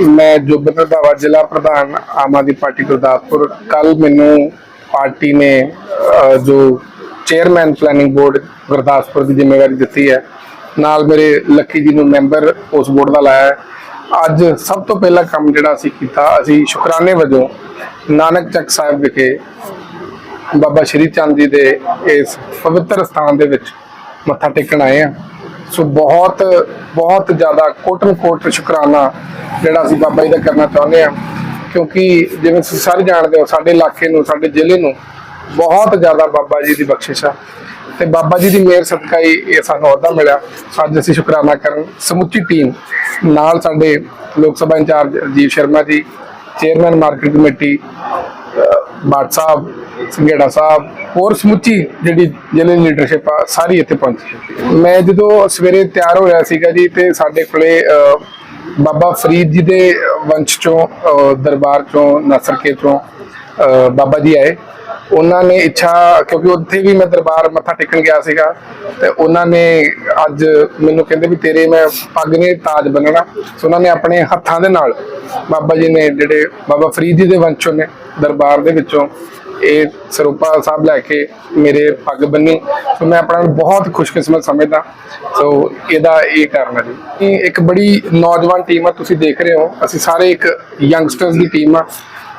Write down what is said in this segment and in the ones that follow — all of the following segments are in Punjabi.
ਮੈਂ ਜੋਬਨ ਰੰਧਾਵਾ, ਜ਼ਿਲ੍ਹਾ ਪ੍ਰਧਾਨ ਆਮ ਆਦਮੀ ਪਾਰਟੀ ਗੁਰਦਾਸਪੁਰ। ਕੱਲ ਮੈਨੂੰ ਪਾਰਟੀ ਨੇ ਜੋ ਚੇਅਰਮੈਨ ਪਲੈਨਿੰਗ ਬੋਰਡ ਗੁਰਦਾਸਪੁਰ ਦੀ ਜ਼ਿੰਮੇਵਾਰੀ ਦਿੱਤੀ ਹੈ, ਨਾਲ ਮੇਰੇ ਲੱਕੀ ਜੀ ਨੂੰ ਮੈਂਬਰ ਉਸ ਬੋਰਡ ਦਾ ਲਾਇਆ ਹੈ। ਅੱਜ ਸਭ ਤੋਂ ਪਹਿਲਾ ਕੰਮ ਜਿਹੜਾ ਅਸੀਂ ਕੀਤਾ, ਅਸੀਂ ਸ਼ੁਕਰਾਨੇ ਵਜੋਂ ਨਾਨਕ ਚੱਕ ਸਾਹਿਬ ਵਿਖੇ ਬਾਬਾ ਸ਼੍ਰੀ ਚੰਦ ਜੀ ਦੇ ਇਸ ਪਵਿੱਤਰ ਸਥਾਨ ਦੇ ਵਿੱਚ ਮੱਥਾ ਟੇਕਣ ਆਏ ਆ ਸੋ ਬਹੁਤ ਬਹੁਤ ਜ਼ਿਆਦਾ ਕੋਟਨ ਕੋਟ ਸ਼ੁਕਰਾਨਾ ਜਿਹੜਾ ਅਸੀਂ ਬਾਬਾ ਜੀ ਦਾ ਕਰਨਾ ਚਾਹੁੰਦੇ ਆ ਕਿਉਂਕਿ ਜਿਵੇਂ ਤੁਸੀਂ ਸਾਰੇ ਜਾਣਦੇ ਹੋ, ਸਾਡੇ ਇਲਾਕੇ ਨੂੰ, ਸਾਡੇ ਜ਼ਿਲ੍ਹੇ ਨੂੰ ਬਹੁਤ ਜ਼ਿਆਦਾ ਬਾਬਾ ਜੀ ਦੀ ਬਖਸ਼ਿਸ਼ ਆ। ਤੇ ਬਾਬਾ ਜੀ ਦੀ ਮਿਹਰ, ਸਦਕਾ ਹੀ ਇਹ ਸਾਨੂੰ ਅਹੁਦਾ ਮਿਲਿਆ। ਸੋ ਅੱਜ ਅਸੀਂ ਸ਼ੁਕਰਾਨਾ ਕਰਨ ਸਮੁੱਚੀ ਟੀਮ ਨਾਲ ਸਾਡੇ ਲੋਕ ਸਭਾ incharge Rajiv Sharma ji, chairman market committee ਬਾਟ ਸਾਹਿਬ ਸੰਘੇੜਾ ਸਾਹਿਬ, ਹੋਰ ਸਮੁੱਚੀ ਜਿਹੜੀ ਜ਼ਿਲ੍ਹੇ ਦੀ ਲੀਡਰਸ਼ਿਪ ਆ, ਸਾਰੀ ਇੱਥੇ ਪਹੁੰਚੀ ਮੈਂ ਜਦੋਂ ਸਵੇਰੇ ਤਿਆਰ ਹੋ ਰਿਹਾ ਸੀਗਾ ਜੀ, ਤੇ ਸਾਡੇ ਕੋਲੇ ਬਾਬਾ ਫਰੀਦ ਜੀ ਦੇ ਵੰਸ਼ ਚੋਂ ਦਰਬਾਰ ਚੋਂ ਨਸਰਕੇ ਚੋਂ ਬਾਬਾ ਜੀ ਆਏ। ਉਹਨਾਂ ਨੇ ਇੱਛਾ, ਕਿਉਂਕਿ ਉੱਥੇ ਵੀ ਮੈਂ ਦਰਬਾਰ ਮੱਥਾ ਟੇਕਣ ਗਿਆ ਸੀਗਾ, ਤੇ ਉਹਨਾਂ ਨੇ ਅੱਜ ਮੈਨੂੰ ਕਹਿੰਦੇ ਵੀ ਤੇਰੇ ਮੈਂ ਪੱਗ ਨੇ ਤਾਜ ਬੰਨਣਾ। ਸੋ ਉਹਨਾਂ ਨੇ ਆਪਣੇ ਹੱਥਾਂ ਦੇ ਨਾਲ ਬਾਬਾ ਜੀ ਨੇ ਜਿਹੜੇ ਬਾਬਾ ਫਰੀਦ ਜੀ ਦੇ ਵੰਸ਼ੋਂ ਨੇ ਦਰਬਾਰ ਦੇ ਵਿੱਚੋਂ ਇਹ ਸਰੂਪਾ ਸਾਹਿਬ ਲੈ ਕੇ ਮੇਰੇ ਪੱਗ ਬੰਨੀ। ਸੋ ਮੈਂ ਆਪਣਾ ਬਹੁਤ ਖੁਸ਼ਕਿਸਮਤ ਸਮਝਦਾ। ਸੋ ਇਹਦਾ ਇਹ ਕਾਰਨ ਹੈ ਜੀ। ਇੱਕ ਬੜੀ ਨੌਜਵਾਨ ਟੀਮ ਆ, ਤੁਸੀਂ ਦੇਖ ਰਹੇ ਹੋ। ਅਸੀਂ ਸਾਰੇ ਇੱਕ ਯੰਗਸਟਰਸ ਦੀ ਟੀਮ ਆ।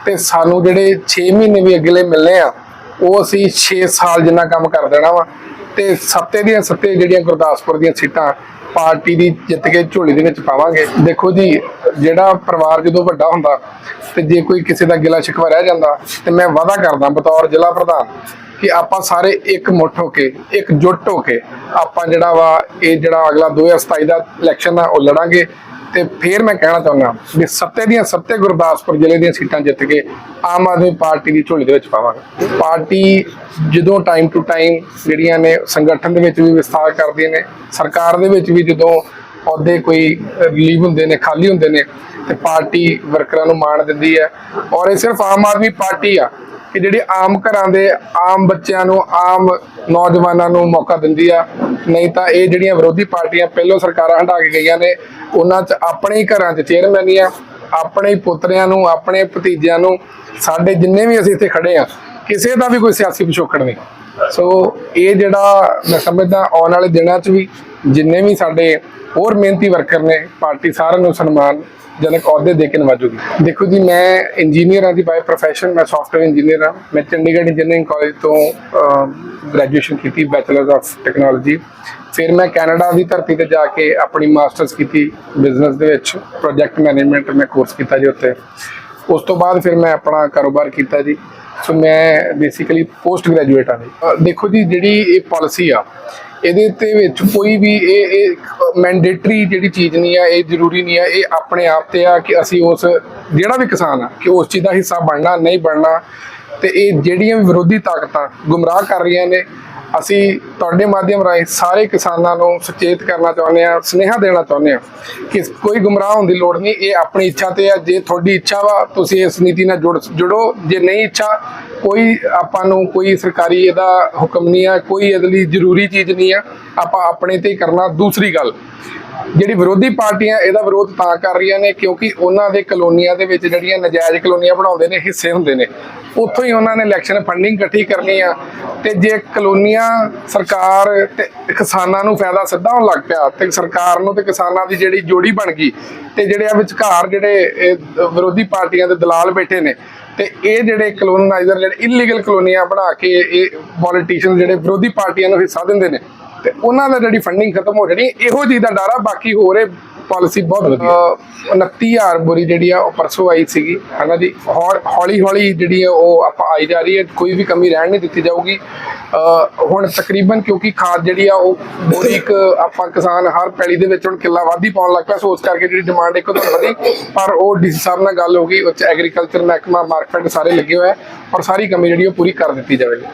ਤੇ ਸਾਨੂੰ ਜਿਹੜੇ 6 ਮਹੀਨੇ ਵੀ ਅਗਲੇ ਮਿਲਨੇ ਆ, ਉਹ ਅਸੀਂ 6 ਸਾਲ ਜਿੰਨਾ ਕੰਮ ਕਰ ਦੇਣਾ ਵਾ। ਤੇ ਸੱਤੇ ਦੀਆਂ ਸੱਤੇ ਜਿਹੜੀਆਂ ਗੁਰਦਾਸਪੁਰ ਦੀਆਂ ਸੀਟਾਂ, ਪਾਰਟੀ ਦੀ ਜਿੱਤ ਕੇ ਝੋਲੀ ਦੇ ਵਿੱਚ ਪਾਵਾਂਗੇ। ਦੇਖੋ ਜੀ, ਜਿਹੜਾ ਪਰਿਵਾਰ ਜਦੋਂ ਵੱਡਾ ਹੁੰਦਾ, ਤੇ ਜੇ ਕੋਈ ਕਿਸੇ ਦਾ ਗਿਲਾ ਸ਼ਿਕਵਾ ਰਹਿ ਜਾਂਦਾ, ਤੇ ਮੈਂ ਵਾਅਦਾ ਕਰਦਾ ਬਤੌਰ ਜ਼ਿਲ੍ਹਾ ਪ੍ਰਧਾਨ ਕਿ ਆਪਾਂ ਸਾਰੇ ਇੱਕ ਮੁੱਠ ਹੋ ਕੇ, ਇੱਕ ਜੁੱਟ ਹੋ ਕੇ ਆਪਾਂ ਜਿਹੜਾ ਵਾ, ਇਹ ਜਿਹੜਾ ਅਗਲਾ 2027 ਦਾ ਇਲੈਕਸ਼ਨ ਆ, ਉਹ ਲੜਾਂਗੇ। ਤੇ ਫਿਰ ਮੈਂ ਕਹਿਣਾ ਚਾਹੁੰਦਾ ਵੀ ਸੱਤੇ ਦੀਆਂ ਸੱਤੇ ਗੁਰਦਾਸਪੁਰ ਜ਼ਿਲ੍ਹੇ ਦੀਆਂ ਸੀਟਾਂ ਜਿੱਤ ਕੇ ਆਮ ਆਦਮੀ ਪਾਰਟੀ ਦੀ ਝੋਲੀ ਦੇ ਵਿੱਚ ਪਾਵਾਂਗੇ। ਪਾਰਟੀ ਜਦੋਂ ਟਾਈਮ ਟੂ ਟਾਈਮ ਜਿਹੜੀਆਂ ਨੇ ਸੰਗਠਨ ਦੇ ਵਿੱਚ ਵੀ ਵਿਸਥਾਰ ਕਰਦੀਆਂ ਨੇ, ਸਰਕਾਰ ਦੇ ਵਿੱਚ ਵੀ ਜਦੋਂ ਅਹੁਦੇ ਕੋਈ ਰਿਲੀਵ ਹੁੰਦੇ ਨੇ, ਖਾਲੀ ਹੁੰਦੇ ਨੇ, ਤੇ ਪਾਰਟੀ ਵਰਕਰਾਂ ਨੂੰ ਮਾਣ ਦਿੰਦੀ ਹੈ। ਔਰ ਇਹ ਸਿਰਫ ਆਮ ਆਦਮੀ ਪਾਰਟੀ ਆ ਕਿ ਜਿਹੜੀ ਆਮ ਘਰਾਂ ਦੇ ਆਮ ਬੱਚਿਆਂ ਨੂੰ, ਆਮ ਨੌਜਵਾਨਾਂ ਨੂੰ ਮੌਕਾ ਦਿੰਦੀ ਆ। ਨਹੀਂ ਤਾਂ ਇਹ ਜਿਹੜੀਆਂ ਵਿਰੋਧੀ ਪਾਰਟੀਆਂ ਪਹਿਲੋਂ ਸਰਕਾਰਾਂ ਹਟਾ ਕੇ ਗਈਆਂ ਨੇ, ਉਹਨਾਂ 'ਚ ਆਪਣੇ ਹੀ ਘਰਾਂ 'ਚ ਚੇਅਰਮੈਨੀਆਂ ਆਪਣੇ ਹੀ ਪੁੱਤਰਿਆਂ ਨੂੰ, ਆਪਣੇ ਭਤੀਜਿਆਂ ਨੂੰ, ਸਾਡੇ ਜਿੰਨੇ ਵੀ ਅਸੀਂ ਇੱਥੇ ਖੜੇ ਆ, ਕਿਸੇ ਦਾ ਵੀ ਕੋਈ ਸਿਆਸੀ ਪਿਛੋਕੜ ਨਹੀਂ। ਸੋ ਇਹ ਜਿਹੜਾ ਮੈਂ ਸਮਝਦਾ ਆਉਣ ਵਾਲੇ ਦਿਨਾਂ 'ਚ ਵੀ ਜਿੰਨੇ ਵੀ ਸਾਡੇ ਹੋਰ ਮਿਹਨਤੀ ਵਰਕਰ ਨੇ, ਪਾਰਟੀ ਸਾਰਿਆਂ ਨੂੰ ਸਨਮਾਨ ਜਨਕ ਅਹੁਦੇ ਦੇ ਕੇ ਨਵਾਜੂਗੀ ਦੇਖੋ ਜੀ, ਮੈਂ ਇੰਜੀਨੀਅਰ ਹਾਂ ਦੀ ਬਾਈ ਪ੍ਰੋਫੈਸ਼ਨ ਮੈਂ ਸੌਫਟਵੇਅਰ ਇੰਜੀਨੀਅਰ ਹਾਂ। ਮੈਂ ਚੰਡੀਗੜ੍ਹ ਇੰਜੀਨੀਅਰਿੰਗ ਕਾਲਜ ਤੋਂ ਗ੍ਰੈਜੂਏਸ਼ਨ ਕੀਤੀ ਬੈਚਲਰ ਆਫ ਟੈਕਨੋਲੋਜੀ ਫਿਰ ਮੈਂ ਕੈਨੇਡਾ ਦੀ ਧਰਤੀ ਤੇ ਜਾ ਕੇ ਆਪਣੀ ਮਾਸਟਰਸ ਕੀਤੀ ਬਿਜ਼ਨਸ ਦੇ ਵਿੱਚ ਪ੍ਰੋਜੈਕਟ ਮੈਨੇਜਮੈਂਟ ਮੈਂ ਕੋਰਸ ਕੀਤਾ ਜੀ ਉੱਥੇ। ਉਸ ਤੋਂ ਬਾਅਦ ਫਿਰ ਮੈਂ ਆਪਣਾ ਕਾਰੋਬਾਰ ਕੀਤਾ ਜੀ। ਸੋ ਮੈਂ ਬੇਸਿਕਲੀ ਪੋਸਟ ਗ੍ਰੈਜੂਏਟ ਹਾਂ ਜੀ। ਦੇਖੋ ਜੀ, ਜਿਹੜੀ ਇਹ ਪਾਲਿਸੀ ਆ ਇਹਦੇ ਤੇ ਵਿੱਚ ਕੋਈ ਵੀ ਇਹ ਇਹ ਮੈਂਡੇਟਰੀ ਜਿਹੜੀ ਚੀਜ਼ ਨਹੀਂ ਆ, ਇਹ ਜ਼ਰੂਰੀ ਨਹੀਂ ਆ, ਇਹ ਆਪਣੇ ਆਪ ਤੇ ਆ ਕਿ ਅਸੀਂ ਉਸ, ਜਿਹੜਾ ਵੀ ਕਿਸਾਨ ਆ, ਕਿ ਉਸ ਚੀਜ਼ ਦਾ ਹਿੱਸਾ ਬਣਨਾ, ਨਹੀਂ ਬਣਨਾ, ਤੇ ਇਹ ਜਿਹੜੀਆਂ ਵੀ ਵਿਰੋਧੀ ਤਾਕਤਾਂ ਗੁੰਮਰਾਹ ਕਰ ਰਹੀਆਂ ਨੇ ਅਸੀਂ ਤੁਹਾਡੇ ਮਾਧਿਅਮ ਰਾਹੀਂ ਸਾਰੇ ਕਿਸਾਨਾਂ ਨੂੰ ਸੁਚੇਤ ਕਰਨਾ ਚਾਹੁੰਦੇ ਆ ਸੁਨੇਹਾ ਦੇਣਾ ਚਾਹੁੰਦੇ ਆ ਕਿ ਕੋਈ ਗੁੰਮਰਾਹ ਹੋਣ ਦੀ ਲੋੜ ਨਹੀਂ, ਇਹ ਆਪਣੀ ਇੱਛਾ ਤੇ ਆ। ਜੇ ਤੁਹਾਡੀ ਇੱਛਾ ਵਾ, ਤੁਸੀਂ ਇਸ ਨੀਤੀ ਨਾਲ ਜੁੜ ਜੁੜੋ। ਜੇ ਨਹੀਂ ਇੱਛਾ, ਕੋਈ ਆਪਾਂ ਨੂੰ ਕੋਈ ਸਰਕਾਰੀ ਇਹਦਾ ਹੁਕਮ ਨਹੀਂ ਆ, ਕੋਈ ਇਹਦੇ ਲਈ ਜ਼ਰੂਰੀ ਚੀਜ਼ ਨਹੀਂ ਆ। ਆਪਾਂ ਆਪਣੇ ਤੇ ਕਰਨਾ। ਦੂਸਰੀ ਗੱਲ ਜਿਹੜੀ ਵਿਰੋਧੀ ਪਾਰਟੀਆਂ ਇਹਦਾ ਵਿਰੋਧ ਤਾਂ ਕਰ ਰਹੀਆਂ ਨੇ ਕਿਉਂਕਿ ਉਹਨਾਂ ਦੇ ਕਲੋਨੀਆਂ ਦੇ ਵਿੱਚ ਜਿਹੜੀਆਂ ਨਜਾਇਜ਼ ਕਲੋਨੀਆਂ ਬਣਾਉਂਦੇ ਨੇ, ਹਿੱਸੇ ਹੁੰਦੇ ਨੇ। ਉੱਥੋਂ ਹੀ ਉਹਨਾਂ ਨੇ ਇਲੈਕਸ਼ਨ ਫੰਡਿੰਗ ਇਕੱਠੀ ਕਰਨੀ ਆ ਤੇ ਜੇ ਕਲੋਨੀਆਂ ਸਰਕਾਰ ਤੇ ਕਿਸਾਨਾਂ ਨੂੰ ਫਾਇਦਾ ਸਿੱਧਾ ਹੋਣ ਲੱਗ ਪਿਆ ਤੇ ਸਰਕਾਰ ਨੂੰ ਤੇ ਕਿਸਾਨਾਂ ਦੀ ਜਿਹੜੀ ਜੋੜੀ ਬਣ ਗਈ ਤੇ ਜਿਹੜੇ ਆ ਵਿਚਕਾਰ ਜਿਹੜੇ ਵਿਰੋਧੀ ਪਾਰਟੀਆਂ ਦੇ ਦਲਾਲ ਬੈਠੇ ਨੇ ਤੇ ਇਹ ਜਿਹੜੇ ਕਲੋਨਾਈਜ਼ਰ ਜਿਹੜੇ ਇਲੀਗਲ ਕਲੋਨੀਆਂ ਬਣਾ ਕੇ ਇਹ ਪੋਲੀਟੀਸ਼ੀਅਨ ਜਿਹੜੇ ਵਿਰੋਧੀ ਪਾਰਟੀਆਂ ਨੂੰ ਹਿੱਸਾ ਦਿੰਦੇ ਨੇ ਤੇ ਉਹਨਾਂ ਦਾ ਜਿਹੜੀ ਫੰਡਿੰਗ ਖਤਮ ਹੋ ਜਾਣੀ ਇਹੋ ਚੀਜ਼ ਦਾ ਡਰ ਆ। ਬਾਕੀ ਹੋਰ ਇਹ ਪਾਲਿਸੀ ਬਹੁਤ ਵਧੀਆ। 29000 ਬੋਰੀ ਜਿਹੜੀ ਆ ਉਹ ਪਰਸੋਂ ਆਈ ਸੀਗੀ। ਹਨਾ ਜੀ? ਹੌਲੀ ਹੌਲੀ ਜਿਹੜੀ ਆ ਉਹ ਆਪਾਂ ਆਈ ਜਾ ਰਹੀ ਹੈ। ਕੋਈ ਵੀ ਕਮੀ ਰਹਿਣ ਨਹੀਂ ਦਿੱਤੀ ਜਾਊਗੀ। ਹੁਣ ਤਕਰੀਬਨ ਕਿਉਂਕਿ ਖਾਦ ਜਿਹੜੀ ਆ ਉਹ ਬੋਰੀ ਇੱਕ ਆਪਾਂ ਕਿਸਾਨ ਹਰ ਪੈਲੀ ਦੇ ਵਿੱਚ ਹੁਣ ਕਿੱਲਾ ਵਾਧੀ ਪਾਉਣ ਲੱਗ ਪਿਆ। ਸੋ ਉਸ ਕਰਕੇ ਜਿਹੜੀ ਡਿਮਾਂਡ ਇੱਕ ਤੋਂ ਵਧੀ। ਪਰ ਉਹ ਡੀਸੀ ਸਾਹਿਬ ਨਾਲ ਗੱਲ ਹੋ ਗਈ। ਉੱਚ ਐਗਰੀਕਲਚਰ ਮਹਿਕਮਾ ਮਾਰਕੀਟ ਸਾਰੇ ਲੱਗੇ ਹੋਏ ਆ। ਔਰ ਸਾਰੀ ਕਮੀ ਜਿਹੜੀ ਉਹ ਪੂਰੀ ਕਰ ਦਿੱਤੀ ਜਾਵੇਗੀ।